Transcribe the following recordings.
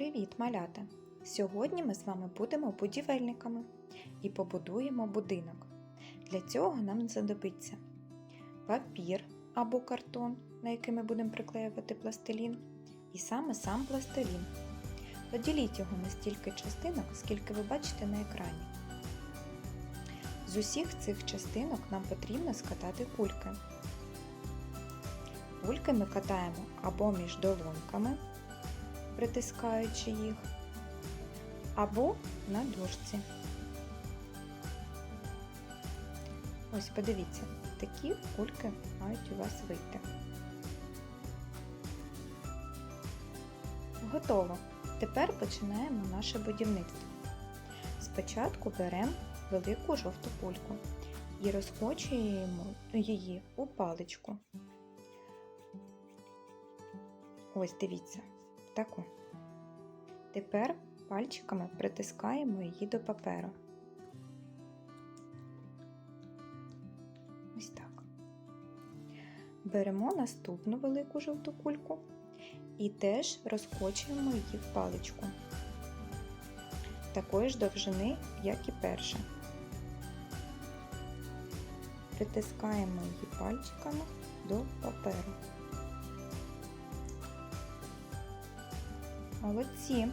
Привіт, малята! Сьогодні ми з вами будемо будівельниками і побудуємо будинок. Для цього нам знадобиться папір або картон, на який ми будемо приклеювати пластилін, і саме сам пластилін. Поділіть його на стільки частинок, скільки ви бачите на екрані. З усіх цих частинок нам потрібно скатати кульки. Кульки ми катаємо або між долоньками, притискаючи їх, або на дошці. Ось подивіться, такі кульки мають у вас вийти. Готово! Тепер починаємо наше будівництво. Спочатку беремо велику жовту кульку і розкочуємо її у паличку. Ось дивіться, таку. Тепер пальчиками притискаємо її до паперу. Ось так. Беремо наступну велику жовту кульку і теж розкочуємо її в паличку. Такої ж довжини, як і перша. Притискаємо її пальчиками до паперу. Молодці.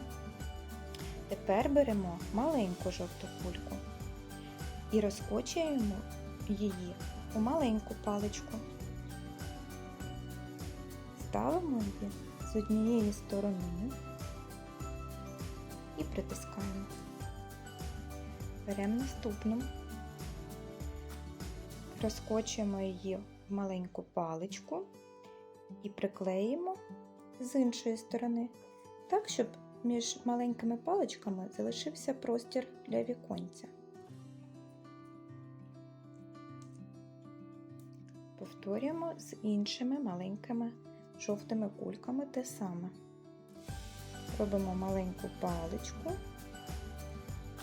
Тепер беремо маленьку жовту кульку і розкочуємо її у маленьку паличку. Ставимо її з однієї сторони і притискаємо. Беремо наступну, розкочуємо її в маленьку паличку і приклеїмо з іншої сторони так, щоб між маленькими паличками залишився простір для віконця. Повторюємо з іншими маленькими жовтими кульками те саме. Робимо маленьку паличку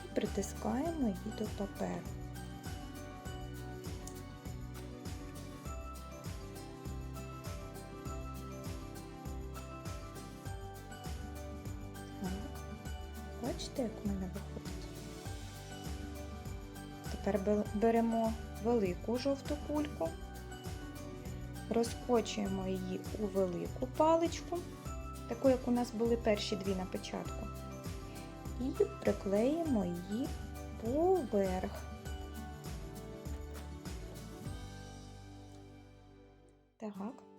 і притискаємо її до паперу. Бачите, як в мене виходить? Тепер беремо велику жовту кульку, розкочуємо її у велику паличку, таку, як у нас були перші дві на початку, і приклеїмо її поверх. Так.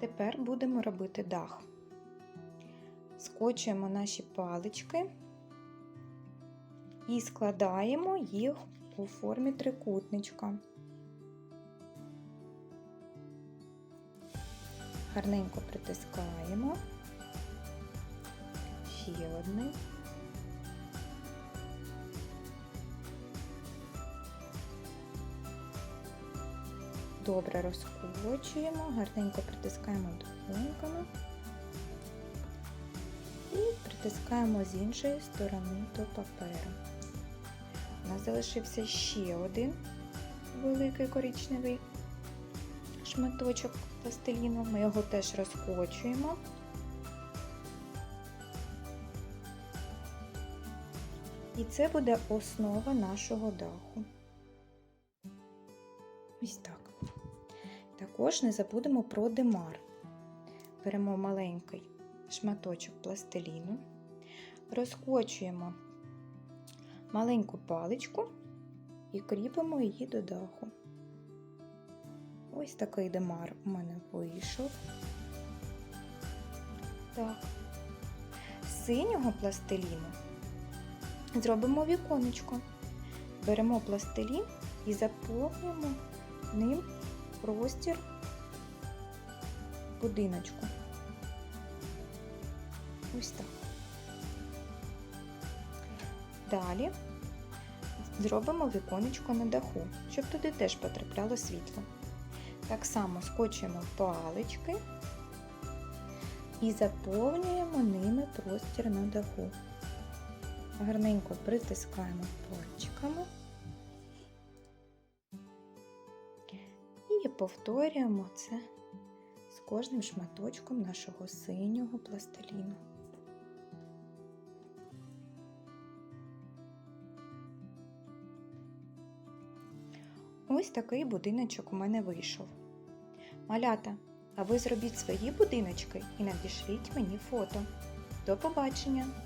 Тепер будемо робити дах. Скочуємо наші палички і складаємо їх у формі трикутничка. Гарненько притискаємо. Ще одне. Добре розкочуємо, гарненько притискаємо долоньками і притискаємо з іншої сторони до паперу. У нас залишився ще один великий коричневий шматочок пластиліну. Ми його теж розкочуємо. І це буде основа нашого даху. Ось так. Також не забудемо про димар. Беремо маленький шматочок пластиліну, розкочуємо маленьку паличку і кріпимо її до даху. Ось такий димар у мене вийшов. Так. З синього пластиліну зробимо віконечко. Беремо пластилін і заповнюємо ним простір будиночку. Ось так. Далі зробимо віконечко на даху, щоб туди теж потрапляло світло. Так само скочуємо палички і заповнюємо ними простір на даху. Гарненько притискаємо пальчиками. І повторюємо це з кожним шматочком нашого синього пластиліну. Ось такий будиночок у мене вийшов. Малята, а ви зробіть свої будиночки і надішліть мені фото. До побачення!